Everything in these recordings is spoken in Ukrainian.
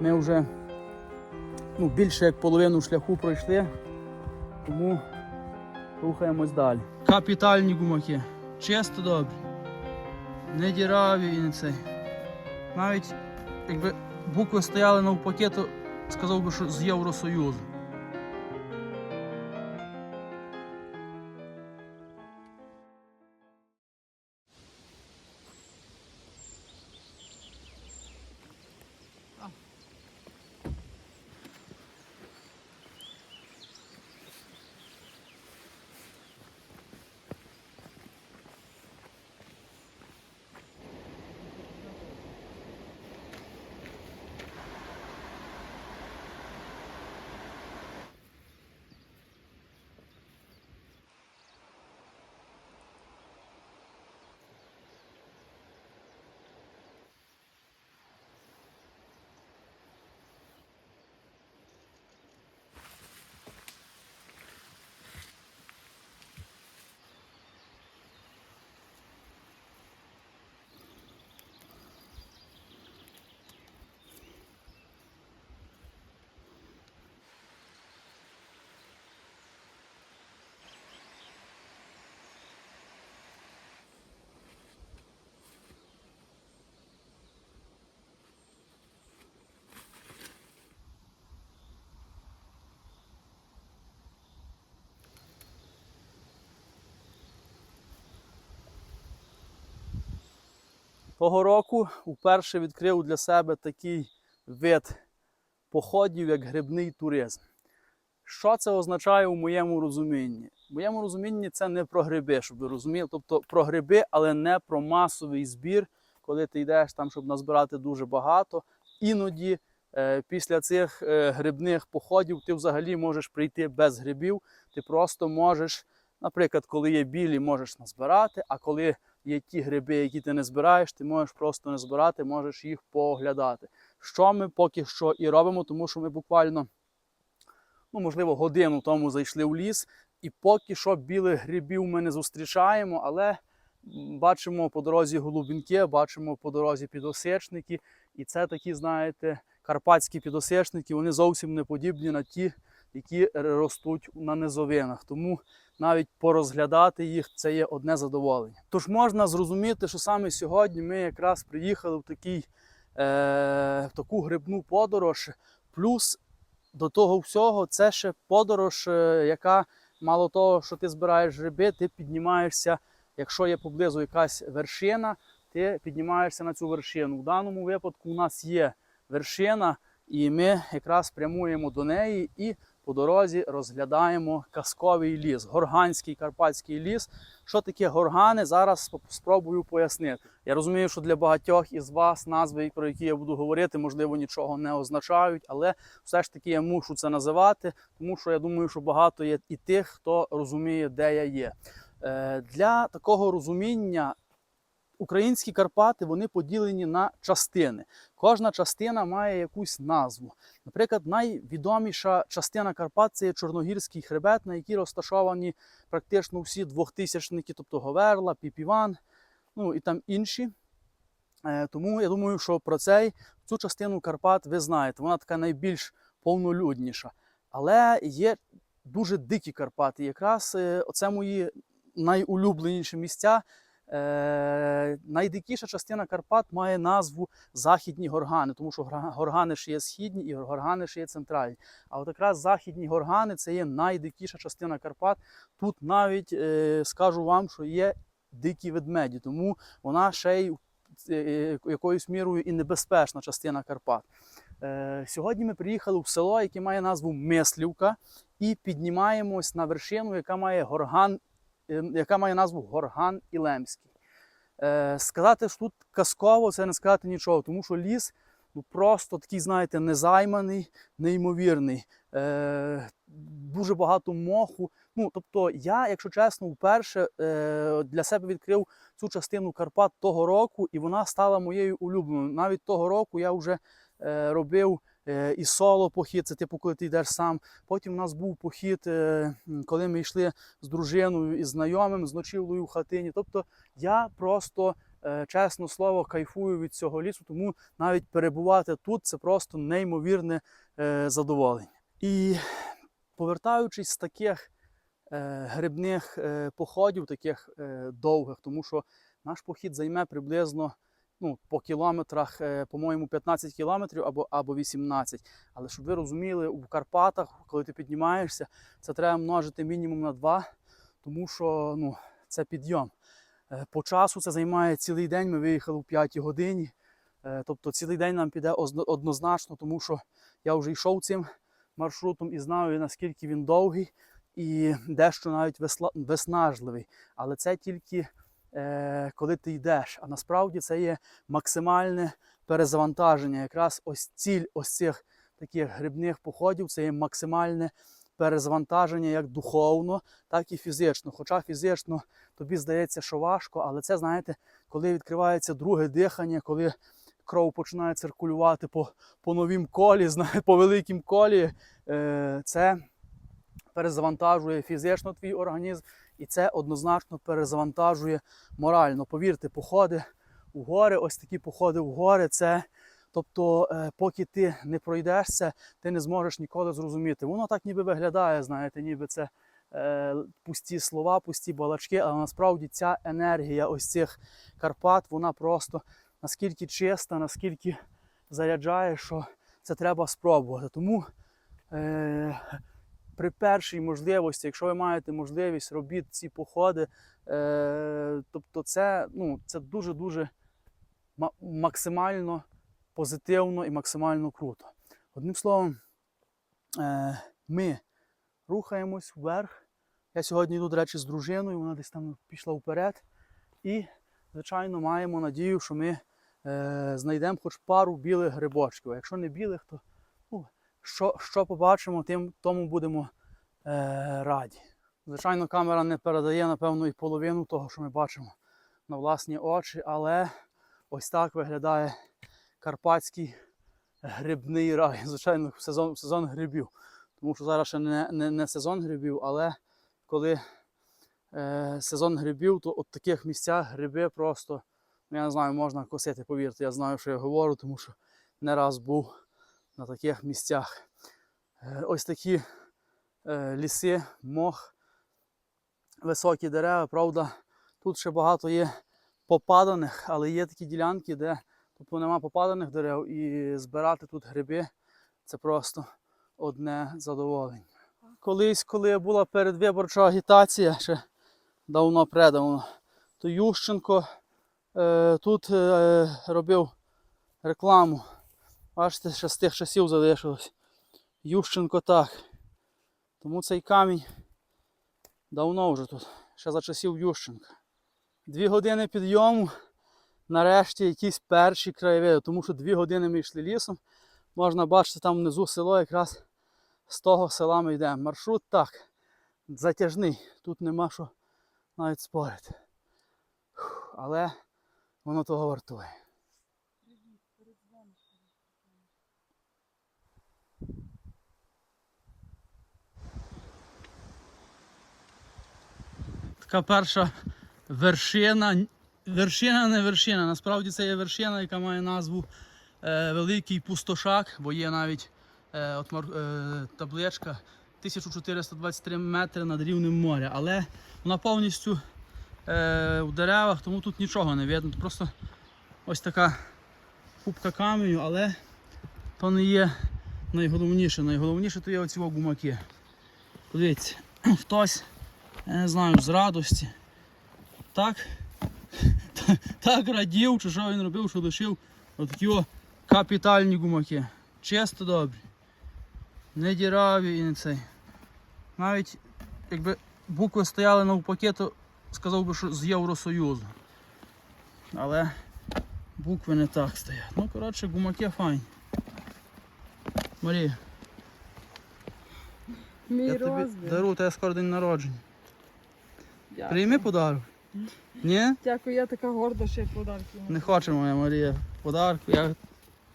Ми вже ну, більше як половину шляху пройшли, тому рухаємось далі. Капітальні гумаки. Чисто добрі. Не діраві і не цей. Навіть якби букви стояли навпаки, то сказав би, що з Євросоюзу. Того року вперше відкрив для себе такий вид походів, як грибний туризм. Що це означає у моєму розумінні? В моєму розумінні це не про гриби, щоб ви розуміли. Тобто про гриби, але не про масовий збір, коли ти йдеш там, щоб назбирати дуже багато. Іноді е, після цих е, грибних походів ти взагалі можеш прийти без грибів. Ти просто можеш, наприклад, коли є білі, можеш назбирати, а коли є ті гриби, які ти не збираєш, ти можеш просто не збирати, можеш їх поглядати. Що ми поки що і робимо, тому що ми буквально, ну, можливо, годину тому зайшли в ліс, і поки що білих грибів ми не зустрічаємо, але бачимо по дорозі голубінки, бачимо по дорозі підосечники. І це такі, знаєте, карпатські підосечники, вони зовсім не подібні на ті, які ростуть на низовинах. Тому навіть порозглядати їх це є одне задоволення. Тож можна зрозуміти, що саме сьогодні ми якраз приїхали в, такий, е, в таку грибну подорож. Плюс до того всього це ще подорож, е, яка мало того, що ти збираєш гриби, ти піднімаєшся, якщо є поблизу якась вершина, ти піднімаєшся на цю вершину. В даному випадку у нас є вершина, і ми якраз прямуємо до неї і по дорозі розглядаємо казковий ліс, горганський карпатський ліс. Що таке горгани? Зараз спробую пояснити. Я розумію, що для багатьох із вас назви, про які я буду говорити, можливо, нічого не означають, але все ж таки я мушу це називати, тому що я думаю, що багато є і тих, хто розуміє, де я є. Е, Для такого розуміння українські Карпати вони поділені на частини. Кожна частина має якусь назву. Наприклад, найвідоміша частина Карпат це є Чорногірський хребет, на якій розташовані практично всі двохтисячники, тобто Говерла, Піпіван, ну і там інші. Е, Тому я думаю, що про цей цю частину Карпат ви знаєте. Вона така найбільш повнолюдніша. Але є дуже дикі Карпати. Якраз е, оце мої найулюбленіші місця. Е, найдикіша частина Карпат має назву Західні горгани, тому що горгани ж є східні і горгани ж є центральні. А от якраз західні горгани це є найдикіша частина Карпат. Тут навіть е, скажу вам, що є дикі ведмеді, тому вона ще й е, якоюсь мірою і небезпечна частина Карпат. Сьогодні ми приїхали в село, яке має назву Мислівка, і піднімаємось на вершину, яка має горган яка має назву Горган Ілемський. Е, сказати, що тут казково, це не сказати нічого, тому що ліс ну, просто такий, знаєте, незайманий, неймовірний. Е, дуже багато моху. Ну, тобто, я, якщо чесно, вперше е, для себе відкрив цю частину Карпат того року, і вона стала моєю улюбленою. Навіть того року я вже е, робив е, і соло похід, це типу, коли ти йдеш сам. Потім у нас був похід, е, коли ми йшли з дружиною і знайомим, з ночівлею в хатині. Тобто я просто е, чесно слово, кайфую від цього лісу, тому навіть перебувати тут це просто неймовірне е, задоволення. І повертаючись з таких е, грибних е, походів, таких е, довгих, тому що наш похід займе приблизно ну, по кілометрах, е, по-моєму, 15 кілометрів або, або 18. Але щоб ви розуміли, у Карпатах, коли ти піднімаєшся, це треба множити мінімум на 2, тому що ну, це підйом. Е, По часу це займає цілий день. Ми виїхали в 5 годині. Е, Тобто цілий день нам піде однозначно, тому що я вже йшов цим маршрутом і знаю, наскільки він довгий і дещо навіть виснажливий. Але це тільки коли ти йдеш. А насправді це є максимальне перезавантаження. Якраз ось ціль ось цих таких грибних походів це є максимальне перезавантаження як духовно, так і фізично. Хоча фізично тобі здається, що важко, але це, знаєте, коли відкривається друге дихання, коли кров починає циркулювати по, по новім колі, по великим колі, е, це перезавантажує фізично твій організм, і це однозначно перезавантажує морально. Повірте, походи у гори, ось такі походи в гори, це. Тобто, е, поки ти не пройдешся, ти не зможеш ніколи зрозуміти. Воно так ніби виглядає, знаєте, ніби це е, пусті слова, пусті балачки, але насправді ця енергія ось цих Карпат, вона просто наскільки чиста, наскільки заряджає, що це треба спробувати. Тому е, при першій можливості, якщо ви маєте можливість, робіть ці походи. Е, тобто це, ну, це дуже-дуже ма- максимально позитивно і максимально круто. Одним словом, е, ми рухаємось вверх. Я сьогодні йду, до речі, з дружиною, вона десь там пішла вперед. І, звичайно, маємо надію, що ми е, знайдемо хоч пару білих грибочків. Якщо не білих, то що, що побачимо, тим тому будемо е, раді. Звичайно, камера не передає, напевно, і половину того, що ми бачимо на власні очі, але ось так виглядає карпатський грибний рай. Звичайно, сезон, сезон грибів. Тому що зараз ще не, не, не сезон грибів, але коли е, сезон грибів, то от таких місцях гриби просто, ну, я не знаю, можна косити, повірте, я знаю, що я говорю, тому що не раз був на таких місцях. Е, ось такі е, ліси, мох, високі дерева, правда, тут ще багато є попаданих, але є такі ділянки, де тобто нема попаданих дерев, і збирати тут гриби це просто одне задоволення. Колись, коли була передвиборча агітація, ще давно предавно, то Ющенко е, тут е, робив рекламу. Бачите, ще з тих часів залишилось. Ющенко так. Тому цей камінь давно вже тут, ще за часів Ющенка. Дві години підйому, нарешті якісь перші краєвиди, тому що дві години ми йшли лісом. Можна бачити там внизу село, якраз з того села ми йдемо. Маршрут так, затяжний, тут нема що навіть спорити. Але воно того вартує. Така перша вершина. Вершина не вершина. Насправді це є вершина, яка має назву е, Великий Пустошак, бо є навіть е, от, е, табличка 1423 метри над рівнем моря. Але вона повністю е, в деревах, тому тут нічого не видно. Тут просто ось така купка каменю, але то не є найголовніше. Найголовніше то є оці гумаки. Подивіться, хтось, я не знаю, з радості. Так, так радів, чи що він робив, що лишив отакі о капітальні гумаки. Чисто добрі. Не діраві і не цей. Навіть якби букви стояли навпаки, то сказав би, що з Євросоюзу. Але букви не так стоять. Ну, коротше, гумаки файні. Марія, Мій я тобі розмір. дарую тебе скоро день народження. Дякую. Прийми подарок. Ні? Дякую, я така горда, що я подарки. Не хоче моя Марія подарку. Я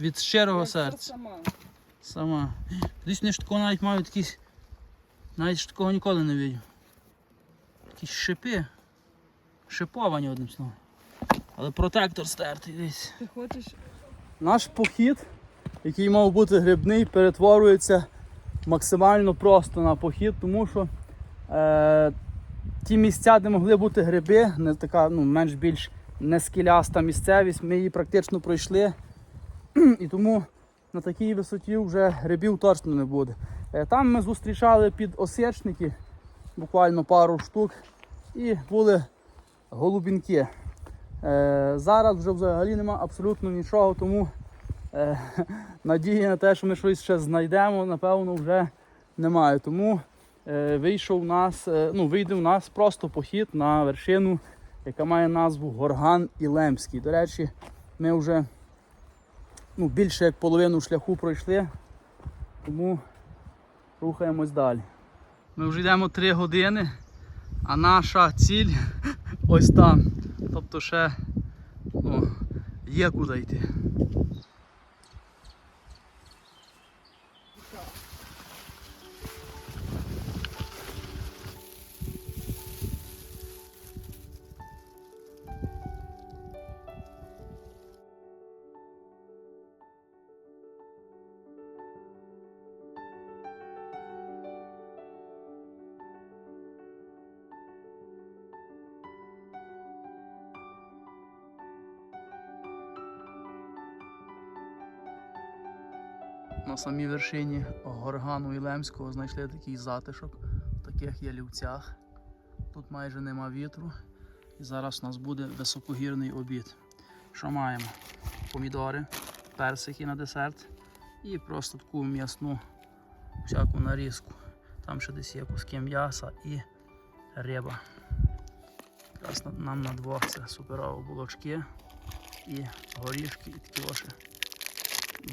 від щирого Я серця. Сама. Сама. Десь вони ж такого навіть мають якісь. Навіть ж такого ніколи не бачив. Якісь шипи. Шиповані одним словом. Але протектор стертий десь. Ти хочеш Наш похід, який мав бути грибний, перетворюється максимально просто на похід, тому що е, ті місця, де могли бути гриби, не така ну, менш більш не скеляста місцевість, ми її практично пройшли. І тому на такій висоті вже грибів точно не буде. Е, Там ми зустрічали під осечники, буквально пару штук, і були голубінки. Е, зараз вже взагалі нема абсолютно нічого, тому е, надії на те, що ми щось ще знайдемо, напевно, вже немає. Тому вийшов нас, е, ну, вийде у нас просто похід на вершину, яка має назву Горган Ілемський. До речі, ми вже ну, більше як половину шляху пройшли, тому рухаємось далі. Ми вже йдемо 3 години, а наша ціль ось там. Тобто ще ну, є куди йти. На самій вершині горгану Ілемського знайшли такий затишок в таких ялівцях. Тут майже нема вітру. І зараз у нас буде високогірний обід. Що маємо? Помідори, персики на десерт і просто таку м'ясну всяку нарізку. Там ще десь є куски м'яса і риба. Зараз нам на двох це суперово булочки і горішки, і такі ось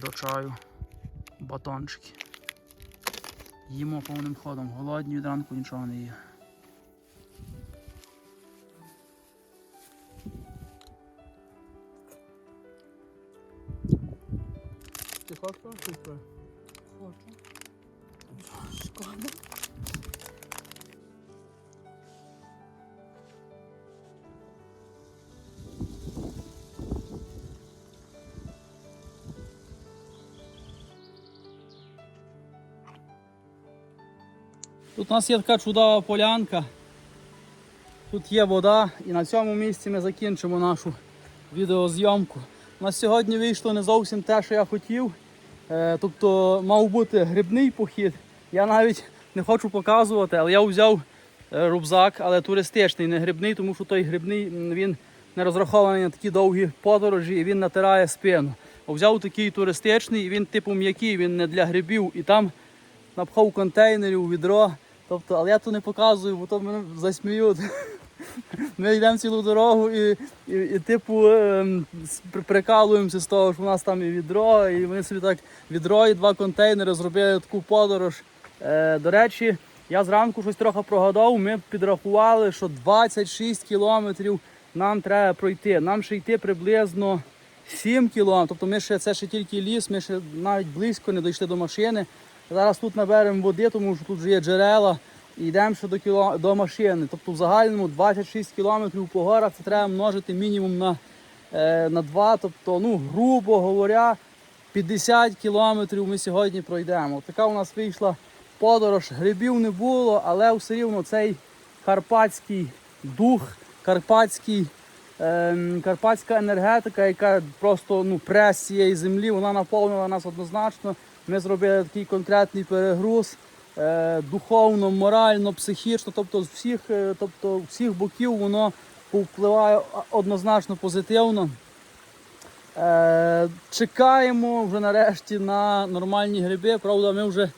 до чаю батончики. Їмо повним ходом. Голодні від ранку нічого не є. Ти хочеш хочу. Шкода. Тут у нас є така чудова полянка. Тут є вода і на цьому місці ми закінчимо нашу відеозйомку. У нас сьогодні вийшло не зовсім те, що я хотів. Е, Тобто мав бути грибний похід. Я навіть не хочу показувати, але я взяв е, рюкзак, але туристичний, не грибний, тому що той грибний він не розрахований на такі довгі подорожі і він натирає спину. Взяв такий туристичний, він типу м'який, він не для грибів. І там напхав контейнерів, відро. Тобто, але я то не показую, бо то мене засміють. Ми йдемо цілу дорогу і, і, і типу ем, прикалуємося з того, що в нас там і відро, і вони собі так відро і два контейнери зробили таку подорож. Е, до речі, я зранку щось трохи прогадав, ми підрахували, що 26 кілометрів нам треба пройти. Нам ще йти приблизно 7 кілометрів. Тобто ми ще це ще тільки ліс, ми ще навіть близько не дійшли до машини. Зараз тут наберемо води, тому що тут вже є джерела. І йдемо ще до, кіло... до машини. Тобто в загальному 26 кілометрів по горах це треба множити мінімум на, е, на 2. Тобто, ну, грубо говоря, 50 кілометрів ми сьогодні пройдемо. Така у нас вийшла подорож. Грибів не було, але все рівно цей карпатський дух, карпатський, ем, карпатська енергетика, яка просто ну, прес цієї землі, вона наповнила нас однозначно. Ми зробили такий конкретний перегруз е, духовно, морально, психічно, тобто з всіх, е, тобто всіх боків воно повпливає однозначно позитивно. Е, чекаємо вже нарешті на нормальні гриби. Правда, ми вже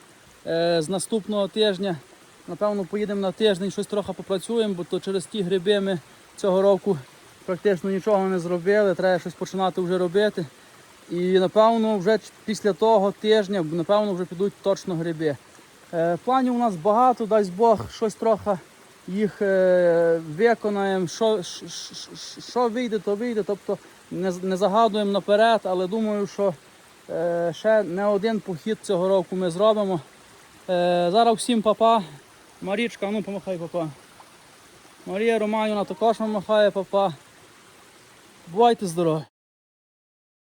з наступного тижня, напевно, поїдемо на тиждень, щось трохи попрацюємо, бо то через ті гриби ми цього року практично нічого не зробили, треба щось починати вже робити. І напевно вже після того тижня, напевно, вже підуть точно гриби. Е, планів у нас багато, дасть Бог, щось трохи їх е, виконаємо. Що, що вийде, то вийде. Тобто не, не загадуємо наперед, але думаю, що е, ще не один похід цього року ми зробимо. Зараз всім папа. Марічка, ну помахай папа. Марія Романівна також помахає папа. Бувайте здорові!